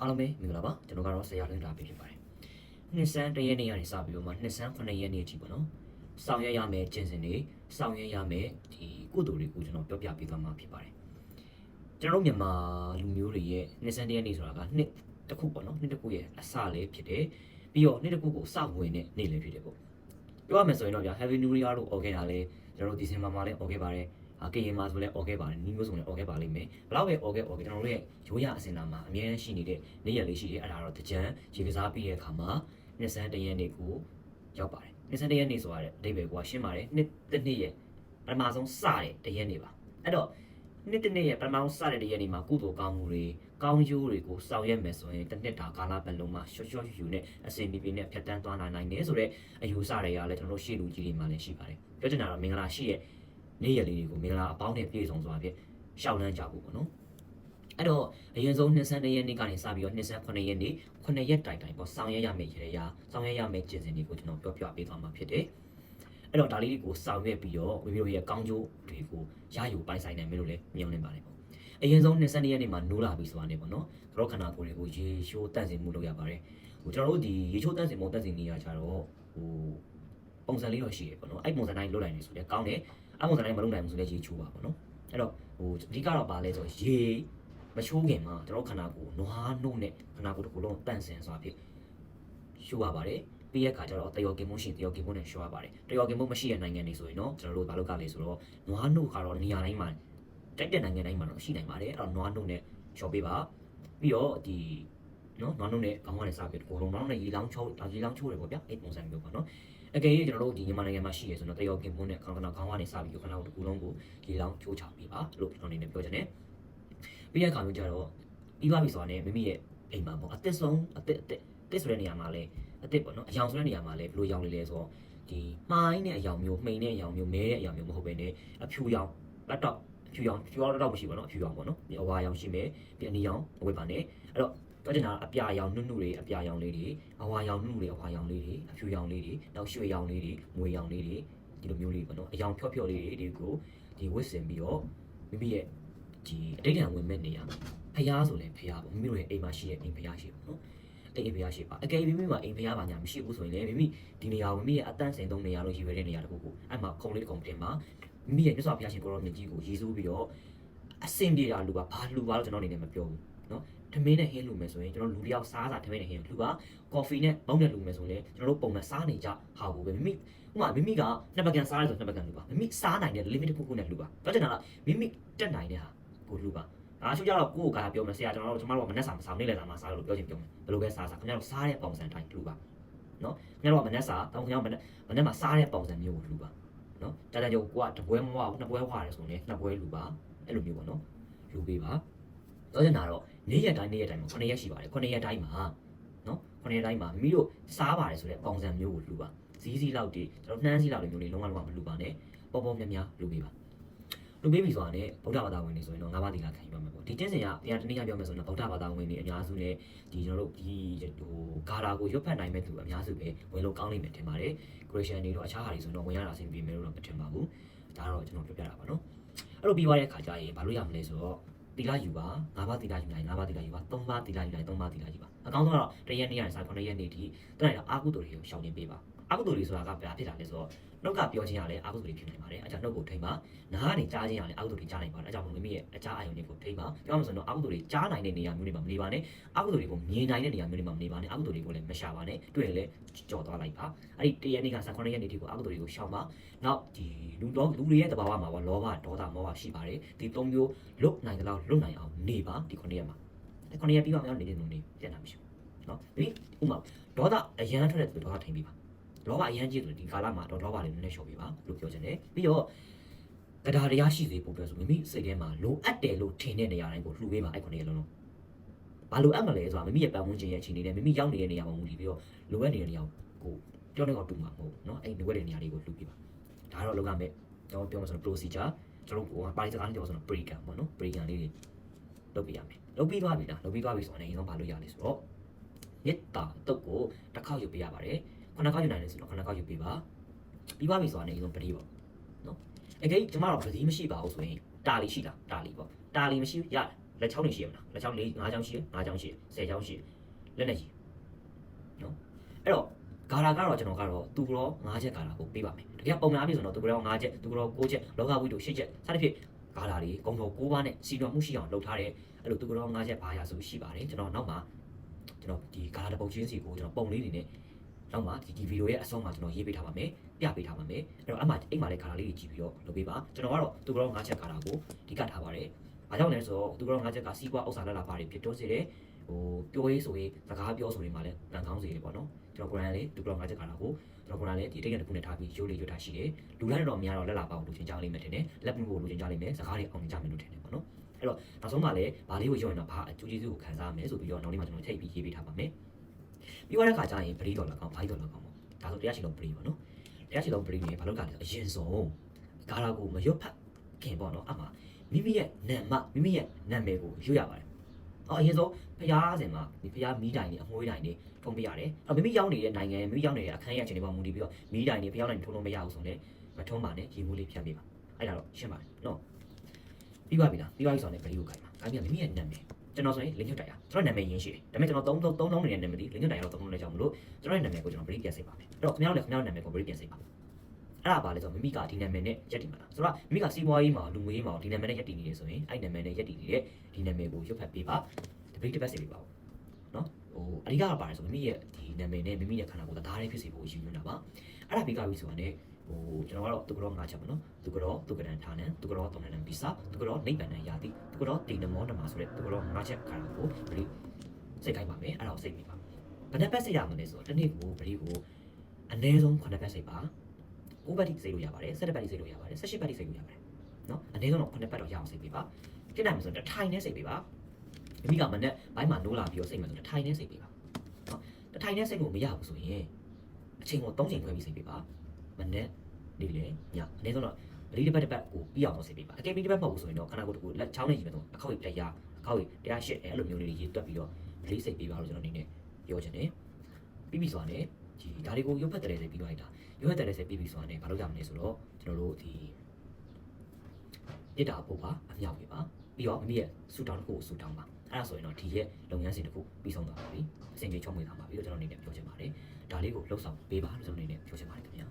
အားလုံးပဲမင်္ဂလာပါကျွန်တော်ကတော့ဆရာလင်းတာပဲဖြစ်ပါတယ်နှစ်ဆန်းတစ်ရက်နေ့ကနေစပြီးတော့မှနှစ်ဆန်း9ရက်နေ့အထိပေါ့နော်ဆောင်ရွက်ရမယ်ကျင့်စဉ်တွေဆောင်ရွက်ရမယ်ဒီကုသိုလ်တွေကိုကျွန်တော်ပြောပြပေးသွားမှာဖြစ်ပါတယ်ကျွန်တော်တို့မြန်မာလူမျိုးတွေရဲ့နှစ်ဆန်းတစ်ရက်နေ့ဆိုတာကနှစ်တစ်ခုပေါ့နော်နှစ်တစ်ခုရဲ့အစလေးဖြစ်တယ်ပြီးတော့နှစ်တစ်ခုကိုစဝင်တဲ့နေ့လည်းဖြစ်တယ်ပေါ့ပြောရမယ်ဆိုရင်တော့ဗျာ Happy New Year လို့អော်ခဲ့တာလေကျွန်တော်တို့ဒီဇင်ဘာမှာလည်းអော်ခဲ့ပါတယ်အာ ကရင်မှာဆိုလဲအော်ခဲ့ပါတယ်နီးမျိုးဆိုလဲအော်ခဲ့ပါလိမ့်မယ်ဘလောက်ပဲအော်ခဲ့အော်ခဲ့ကျွန်တော်တို့ရဲ့ရိုးရအစင်တာမှာအများကြီးရှိနေတဲ့နေရာလေးရှိတယ်အဲ့ဒါတော့တကြံရေကစားပြီးတဲ့အခါမှာနှစ်ဆန်းတရက်နေ့ကိုရောက်ပါတယ်နှစ်ဆန်းတရက်နေ့ဆိုရတဲ့အတိတ်ပဲကွာရှင်းပါတယ်နှစ်တစ်နှစ်ရဲ့ပထမဆုံးစတဲ့တရက်နေ့ပါအဲ့တော့နှစ်တစ်နှစ်ရဲ့ပထမဆုံးစတဲ့တရက်နေ့မှာကုသိုလ်ကောင်းမှုတွေကောင်းကျိုးတွေကိုဆောင်ရွက်မယ်ဆိုရင်တစ်နှစ်တာကာလပတ်လုံးမှာရှော့ရှော့ယူယူနဲ့အစဉ်ပြေပြေနဲ့ဖြတ်တန်းသွားနိုင်နိုင်တယ်ဆိုတော့အယူဆတွေကလည်းကျွန်တော်တို့ရှေ့လူကြီးတွေမှာလည်းရှိပါတယ်ပြောချင်တာတော့မင်္ဂလာရှိရဲ့ နေ့ရက်လေးတွေကိုမင်္ဂလာအပေါင်းနဲ့ပြည့်စုံစွာဖြင့်ရှောက်လန်းကြဖို့ပေါ့နော်အဲ့တော့အရင်ဆုံးနှစ်ဆန်းတစ်ရက်နေ့ကနေစပြီးတော့နှစ်ဆန်း9ရက်နေ့9ရက်တိုင်တိုင်ပေါ့ဆောင်ရွက်ရမယ့်ရေရာဆောင်ရွက်ရမယ့်ကျင့်စဉ်တွေကိုကျွန်တော်ပြောပြပေးသွားမှာဖြစ်တယ်။အဲ့တော့ဒါလေးတွေကိုဆောင်ရွက်ပြီးတော့မိမိတို့ရဲ့ကောင်းကျိုးတွေကိုရယူပိုင်ဆိုင်နိုင်မယ်လို့လည်းမြင်နေပါတယ်ပေါ့။အရင်ဆုံးနှစ်ဆန်းတစ်ရက်နေ့မှာနိုးလာပြီဆိုတာနဲ့ပေါ့နော်။ကြောခန္ဓာကိုယ်တွေကိုရေရှိုးတန့်စင်မှုလုပ်ရပါတယ်။ဟိုကျွန်တော်တို့ဒီရေချိုးတန့်စင်မှုတန့်စင်နေရကြတော့ဟိုပုံစံလေးတော့ရှိရပေါ့နော်။အဲ့ပုံစံတိုင်းလုပ်နိုင်နေဆိုလည်းကောင်းတယ်။ အဲ့ပုံစံတိုင်းမလုပ်နိုင်ဘူးဆိုလည်းရေချိုးပါပေါ့နော်။အဲ့တော့ဟိုအဓိကတော့ပါလဲဆိုရေမချိုးခင်မှာကျွန်တော်ခန္ဓာကိုယ်နွားနှုတ်နဲ့ခန္ဓာကိုယ်တစ်ခုလုံးတန့်စင်စွာဖြင့်ရှုရပါတယ်ပြီးရခါကျတော့တယောကင်မုန်းရှင်တယောကင်မုန်းနဲ့ရှုရပါတယ်တယောကင်မုန်းမရှိတဲ့နိုင်ငံတွေဆိုရင်တော့ကျွန်တော်တို့ဘာလုပ်ကလဲဆိုတော့နွားနှုတ်ကတော့နေရာတိုင်းမှာတိုက်တဲ့နိုင်ငံတိုင်းမှာတော့ရှိနိုင်ပါတယ်အဲ့တော့နွားနှုတ်နဲ့ရှော့ပေးပါပြီးတော့ဒီနော်နွားနှုတ်နဲ့ခေါင်းကနေစပြီးကိုယ်လုံးနွားနှုတ်နဲ့ရေလောင်းချိုးရေလောင်းချိုးတယ်ပေါ့ဗျာအဲ့ပုံစံမျိုးပေါ့နော် အကယ်၍ကျွန်တော်တို့ဒီမြန်မာနိုင်ငံမှာရှိရဆိုတော့တယောကင်မုန်းနဲ့ခေါင်းကနေခေါင်းကနေစပြီးခန္ဓာကိုယ်တစ်ခုလုံးကိုရေလောင်းချိုးချပေးပါလို့ကျွန်တော်အနေနဲ့ပြောချင်တယ်ပြီးတဲ့အခါမျိုးကျတော့ပြီးသွားပြီဆိုတာနဲ့မိမိရဲ့အိမ်မှာပေါ့အသက်ဆုံးအသက်အသက်အသက်ဆိုတဲ့နေရာမှာလဲအသက်ပေါ့နော်အယောင်ဆိုတဲ့နေရာမှာလဲဘယ်လိုရောင်လေးလဲဆိုတော့ဒီမှိုင်းတဲ့အယောင်မျိုးမှိန်တဲ့အယောင်မျိုးမဲတဲ့အယောင်မျိုးမဟုတ်ဘဲနဲ့အဖြူရောင်လက်တော့အဖြူရောင်ဖြူရောင်တော့မရှိပါတော့အဖြူရောင်ပေါ့နော်ဒီအဝါရောင်ရှိမယ်ပြီးအနီရောင်မဝတ်ပါနဲ့အဲ့တော့ တော့ကျင်တာအပြာရောင်နုနုတွေအပြာရောင်လေးတွေအဝါရောင်နုနုတွေအဝါရောင်လေးတွေအဖြူရောင်လေးတွေနောက်ရွှေရောင်လေးတွေငွေရောင်လေးတွေဒီလိုမျိုးလေးပေါ့နော်အယောင်ဖြော့ဖြော့လေးတွေဒီကိုဒီဝတ်ဆင်ပြီးတော့မိမိရဲ့ဒီအတိတ်ကံဝင်မဲ့နေရာဖျားဆိုလည်းဖျားပေါ့မိမိတို့ရဲ့အိမ်မှာရှိတဲ့အိမ်ဖျားရှိပေါ့နော်အဲ့အိမ်ဖျားရှိပါအကယ်၍မိမိမှာအိမ်ဖျားပါညာမရှိဘူးဆိုရင်လည်းမိမိဒီနေရာကိုမိမိရဲ့အတန့်စင်သုံးနေရာလို့ရည်ရွယ်တဲ့နေရာတခုကိုအဲ့မှာခုံလေးတစ်ခုတင်မှာမိမိရဲ့မြတ်စွာဘုရားရှင်ကိုရောမြတ်ကြီးကိုရည်စူးပြီးတော့အစင်ပြေတာလူပါဘာလူပါလို့ကျွန်တော်အနေနဲ့မပြောဘူးနော် ထမင်းနဲ့ဟင်းလူမယ်ဆိုရင်ကျွန်တော်လူတစ်ယောက်စားစားထမင်းနဲ့ဟင်းလူပါကော်ဖီနဲ့မုန့်နဲ့လူမယ်ဆိုရင်ကျွန်တော်တို့ပုံမှန်စားနေကြဟာကိုပဲမိမိဥပမာမိမိကနှစ်ပကံစားရဆိုနှစ်ပကံလူပါမိမိစားနိုင်တဲ့ limit တစ်ခုခုနဲ့လူပါတော့ကျွန်တော်ကမိမိတက်နိုင်တဲ့ဟာကိုလူပါအားချို့ကြတော့ကိုယ့်ကိုယ်ကပြောမယ်ဆရာကျွန်တော်တို့ကျွန်တော်တို့ကမနဲ့စာမစားနေလေစာမစားလို့ပြောချင်ပြောမယ်ဘယ်လိုပဲစားစားခင်ဗျားတို့စားတဲ့ပုံစံတိုင်းလူပါနော်ခင်ဗျားတို့ကမနဲ့စာတောင်းခင်ဗျားမနဲ့မနဲ့မှာစားတဲ့ပုံစံမျိုးကိုလူပါနော်ကြာကြာကျုပ်ကိုကတပွဲမဝဘူးနှစ်ပွဲဝရတယ်ဆိုရင်နှစ်ပွဲလူပါအဲ့လိုမျိုးပေါ့နော်လူပေးပါတော့ကျင်တာတော့ နေ့ရက်တိုင်းနေ့ရက်တိုင်းမှာ9ရက်ရှိပါတယ်9ရက်တိုင်းမှာနော်9ရက်တိုင်းမှာမိမိတို့စားပါတယ်ဆိုတဲ့ပုံစံမျိုးကိုလူပါဇီးစီလောက်တွေကျွန်တော်နှမ်းစီလောက်တွေမျိုးတွေလုံးဝလုံးဝမလူပါနဲ့ပေါ်ပေါ်များများလူပေးပါလူပေးပြီဆိုတာနဲ့ဗုဒ္ဓဘာသာဝင်တွေဆိုရင်တော့ငါးပါးသီလခံယူပါမယ်ပေါ့ဒီတင်းစင်ကတရားတနည်းပြောမယ်ဆိုရင်တော့ဗုဒ္ဓဘာသာဝင်တွေအများစုနဲ့ဒီကျွန်တော်တို့ဒီဟိုဂါရာကိုရွတ်ဖတ်နိုင်မဲ့သူအများစုပဲဝင်လို့ကောင်းလိမ့်မယ်ထင်ပါတယ်ခရစ်ယာန်တွေတော့အခြားဟာတွေဆိုရင်တော့ဝင်ရတာအဆင်ပြေမယ်လို့တော့မထင်ပါဘူးဒါတော့ကျွန်တော်ပြောပြတာပါနော်အဲ့လိုပြီးသွားတဲ့အခါကျရင်ဘာလို့ရမလဲဆိုတော့ သီလယူပါငါးပါးသီလယူနိုင်ငါးပါးသီလယူပါသုံးပါးသီလယူနိုင်သုံးပါးသီလယူပါအကောင်းဆုံးကတော့တရက်နေ့ကနေစ9ရက်နေ့ထိတနေ့တော့အာကုသိုလ်တွေကိုရှောင်နေပေးပါ အာကုသိုလ်တွေဆိုတာကဘာဖြစ်တာလဲဆိုတော့နှုတ်ကပြောခြင်းရလဲအာကုသိုလ်တွေဖြစ်နိုင်ပါတယ်အဲကြောင့်နှုတ်ကိုထိမ့်ပါနားကနေကြားခြင်းရတယ်အာဟုသူတွေကြားနိုင်ပါတယ်အဲကြောင့်မို့မိမိရဲ့အကြားအယုံတွေကိုထိမ့်ပါပြောမှဆိုရင်တော့အာဟုသူတွေကြားနိုင်တဲ့နေရာမျိုးတွေမှာမနေပါနဲ့အာဟုသူတွေကိုမြင်နိုင်တဲ့နေရာမျိုးတွေမှာမနေပါနဲ့အာဟုသူတွေကိုလည်းမရှာပါနဲ့တွေ့ရင်လည်းကြော်သွားလိုက်ပါအဲ့ဒီတရက်နေ့က19ရက်နေ့ထိကိုအာဟုသူတွေကိုရှောင်ပါနောက်ဒီလူတော့လူတွေရဲ့တဘာဝမှာပေါ့လောဘဒေါသမောဟရှိပါတယ်ဒီသုံးမျိုးလွတ်နိုင်တဲ့လောက်လွတ်နိုင်အောင်နေပါဒီ9ရက်မှာအဲ့9ရက်ပြီးတော့များနေတဲ့လူတွေပြန်လာမရှိဘူးနော်ဒီဥမာဒေါသအရန်ထွက်တဲ့သူဒေါသထိမ့်ပြီးပါ လောဘအရန်ကြီးသူဒီကာလမှာတော့လောဘလေးနည်းနည်းလျှော့ပေးပါလို့ပြောချင်တယ်ပြီးတော့ တရားတရားရှိစေဖို့ပြောဆိုမိမိစိတ်ထဲမှာလိုအပ်တယ်လို့ထင်တဲ့နေရာတိုင်းကိုလှူပေးပါအဲ့ခုနှစ်ရက်လုံးလုံးဘာလိုအပ်မလဲဆိုတာမိမိရဲ့ပတ်ဝန်းကျင်ရဲ့အခြေအနေနဲ့မိမိရောက်နေတဲ့နေရာမှာမူတည်ပြီးတော့လိုအပ်နေတဲ့နေရာကိုပြောနေတော့တူမှာမဟုတ်ဘူးเนาะအဲ့လိုအပ်တဲ့နေရာလေးကိုလှူပေးပါဒါတော့လောကမဲ့ကျွန်တော်ပြောမှာဆိုတော့ procedure ကျွန်တော်ဟိုပါရီစကားလေးပြောဆိုတော့ pre can ပေါ့နော် pre can လေးတွေလုပ်ပြရမယ်လုပ်ပြီးသွားပြီလားလုပ်ပြီးသွားပြီဆိုတော့အရင်ဆုံးဘာလို့ရလဲဆိုတော့မြစ်တာတုတ်ကိုတစ်ခေါက်ယူပေးရပါတယ် ခုနစ်ခေါက်ယူနိုင်တယ်ဆိုတော့ခုနစ်ခေါက်ယူပေးပါပြီးသွားပြီဆိုတော့အရင်ဆုံးပတိပေါ့အကယ်ကျမတို့ပတိမရှိပါဘူးဆိုရင်တာလီရှိလားတာလီပေါ့တာလီမရှိဘူးရတယ်လက်ချောင်းနေရှိရမလားလက်ချောင်း၄၅ချောင်းရှိရ၅ချောင်းရှိရ၁၀ချောင်းရှိရလက်နဲ့ကြီးနော်အဲ့တော့ဂါရာကတော့ကျွန်တော်ကတော့သူကရော၅ချက်ဂါရာကိုပေးပါမယ်တကယ်ပုံမှန်အပြည့်ဆိုတော့သူကရော၅ချက်သူကရော၉ချက်လောကဝိတု၈ချက်စသဖြင့်ဂါရာတွေဂုံတော်၉ပါးနဲ့စီတော်မှုရှိအောင်လုပ်ထားတယ်အဲ့လိုသူကရော၅ချက်ဘာရဆိုရှိပါတယ်ကျွန်တော်နောက်မှာကျွန်တော်ဒီဂါရာတစ်ပုတ်ချင်းစီကိုကျွန်တော်ပုံလေးတွေနဲ့ နောက်မှာဒီဒီဗီဒီယိုရဲ့အဆုံးမှာကျွန်တော်ရေးပေးထားပါမယ်ပြပေးထားပါမယ်အဲ့တော့အမှအိမ်မှာလည်းဂါရာလေးတွေကြည့်ပြီးတော့လုပ်ပေးပါကျွန်တော်ကတော့သူကရော၅ချက်ဂါရာကိုဒီကထားပါတယ်။ဘာကြောင့်လဲဆိုတော့သူကတော့ငါချက်ကစီးပွားဥစ္စာလက်လာပါတယ်ဖြစ်တော့စေတယ်။ဟိုပြောရေးဆိုရေးစကားပြောဆိုနေမှလည်းတန်ကောင်းစေတယ်ပေါ့နော်။ကျွန်တော်ကိုရန်လေးသူကတော့ငါချက်ကတော့ကိုကျွန်တော်ကိုရန်လေးဒီတိတ်ရက်တစ်ခုနဲ့ထားပြီးရိုးလေးရွတ်ထားရှိတယ်။လူလိုက်တော့များတော့လက်လာပါအောင်လူချင်းကြလိမ့်မယ်ထင်တယ်။လက်မှုကိုလူချင်းကြလိမ့်မယ်။စကားတွေအောင်ကြမယ်လို့ထင်တယ်ပေါ့နော်။အဲ့တော့နောက်ဆုံးမှလည်းဗာလေးကိုရုံရင်တော့ဘာအကျိုးကျေးဇူးကိုခံစားရမယ်ဆိုပြီးတော့နောက်နေ့မှကျွန်တော်ထိပ်ပြီးရေးပေးထားပါမယ်။ ပြီးသွားတဲ့ခါကျရင်ပရိဒေါ်လာကောင်ဘာဒေါ်လာကောင်ပေါ့။ဒါဆိုတရားရှိလုံးပရိပေါ့နော်။တရားရှိလုံးပရိနေဘာလို့ကလဲဆိုအရင်ဆုံးဂါရာကိုမရွတ်ဖတ်ခင်ပေါ့နော်အမှမိမိရဲ့နာမမိမိရဲ့နာမည်ကိုရွတ်ရပါတယ်။အော်အရင်ဆုံးဖျားစင်မှာဒီဖျားမီးတိုင်တွေအမွှေးတိုင်တွေထုံပေးရတယ်။အော်မိမိရောက်နေတဲ့နိုင်ငံမိမိရောက်နေတဲ့အခန်းရဲ့အခြေအနေပေါ်မူတည်ပြီးတော့မီးတိုင်တွေဖျားတိုင်ထုံလို့မရဘူးဆိုရင်မထုံးပါနဲ့ရေမိုးလေးဖြတ်ပေးပါ။အဲ့ဒါတော့ရှင်းပါတယ်နော်။ပြီးပါပြီလား။ပြီးပါပြီဆိုရင်ဗလီကိုခိုင်းပါ။ခိုင်းပြီးမိမိရဲ့နာမည် ကျွန်တော်ဆိုရင်လင်းညွတ်တိုင်ရကျွန်တော်နာမည်ရင်းရှိတယ်ဒါပေမဲ့ကျွန်တော်သုံးသုံးသုံးနေတဲ့နာမည်ဒီလင်းညွတ်တိုင်ရတော့သုံးလို့လည်းကြောက်မလို့ကျွန်တော်ရဲ့နာမည်ကိုကျွန်တော်ဗလီပြန်စိတ်ပါမယ်အဲ့တော့ခင်ဗျားတို့လည်းခင်ဗျားတို့နာမည်ကိုဗလီပြန်စိတ်ပါအဲ့ဒါပါလေဆိုမိမိကဒီနာမည်နဲ့ရက်တည်မှာလားဆိုတော့မိမိကစီးပွားရေးမှာလူမှုရေးမှာဒီနာမည်နဲ့ရက်တည်နေတယ်ဆိုရင်အဲ့နာမည်နဲ့ရက်တည်နေတဲ့ဒီနာမည်ကိုရွတ်ဖတ်ပေးပါတပိတ်တစ်ပတ်စီပေးပါဦးနော်ဟိုအဓိကကပါတယ်ဆိုမိမိရဲ့ဒီနာမည်နဲ့မိမိရဲ့ခန္ဓာကိုယ်သားလေးဖြစ်စေဖို့ယူနေတာပါအဲ့ဒါပြီးကြပြီဆိုတာနဲ့ ဟိုကျွန်တော်ကတော့သူကတော့ငါချက်ပါနော်သူကတော့သူကရန်ဌာနံသူကတော့တုံနံပိစာသူကတော့နိဗ္ဗာန်ယာတိသူကတော့တိနမောနမဆိုတဲ့သူကတော့ငါချက်ခါကိုဗလီစိတ်ခိုင်းပါမယ်အဲ့ဒါကိုစိတ်မိပါဘယ်နှပတ်စိတ်ရမလဲဆိုတော့တစ်နေ့ကိုဗလီကိုအနည်းဆုံး9ပတ်စိတ်ပါ9ပတ်ထိစိတ်လို့ရပါတယ်17ပတ်ထိစိတ်လို့ရပါတယ်18ပတ်ထိစိတ်လို့ရပါတယ်နော်အနည်းဆုံးတော့9ပတ်တော့ရအောင်စိတ်ပေးပါဖြစ်နိုင်မှာဆိုတော့တစ်ထိုင်နဲ့စိတ်ပေးပါမိမိကမနဲ့ဘိုင်းမှာနိုးလာပြီးတော့စိတ်မှဆိုတစ်ထိုင်နဲ့စိတ်ပေးပါနော်တစ်ထိုင်နဲ့စိတ်လို့မရဘူးဆိုရင်အချိန်ကို3ချိန်ခွဲပြီးစိတ်ပေးပါ မနဲ့နေ့လေညအနည်းဆုံးတော့ဗလီတစ်ပတ်တစ်ပတ်ကိုပြီးအောင်တော့စိတ်ပေးပါအကယ်ပြီးတစ်ပတ်မဟုတ်ဘူးဆိုရင်တော့ခန္ဓာကိုယ်တစ်ခုလက်ချောင်းနဲ့ကြီးပဲတော့အခောက်ကြီးတရားအခောက်ကြီးတရားရှစ်အဲ့လိုမျိုးလေးတွေရေးတွက်ပြီးတော့ဗလီစိတ်ပေးပါလို့ကျွန်တော်အနေနဲ့ပြောချင်တယ်ပြီးပြီဆိုတာနဲ့ဒီဒါတွေကိုရုပ်ဖက်တယ်လေပြီးသွားလိုက်တာရုပ်ဖက်တယ်လေပြီးပြီဆိုတာနဲ့ဘာလို့ရမလဲဆိုတော့ကျွန်တော်တို့ဒီပြစ်တာပုတ်ပါအမြောက်ပြပါပြီးတော့မိမိရဲ့ဆူတောင်းတစ်ခုကိုဆူတောင်းပါအဲ့ဒါဆိုရင်တော့ဒီရဲ့လုပ်ငန်းစဉ်တစ်ခုပြီးဆုံးသွားပါပြီအစဉ်ပြေချုံးမွေးသွားပါပြီလို့ကျွန်တော်အနေနဲ့ပြောချင်ပါတယ်ဒါလေးကိုလှုပ်ဆောင်ပေးပါလို့ကျွန်တော်အနေနဲ့ပြောချင်ပါတယ်ခင်ဗျာ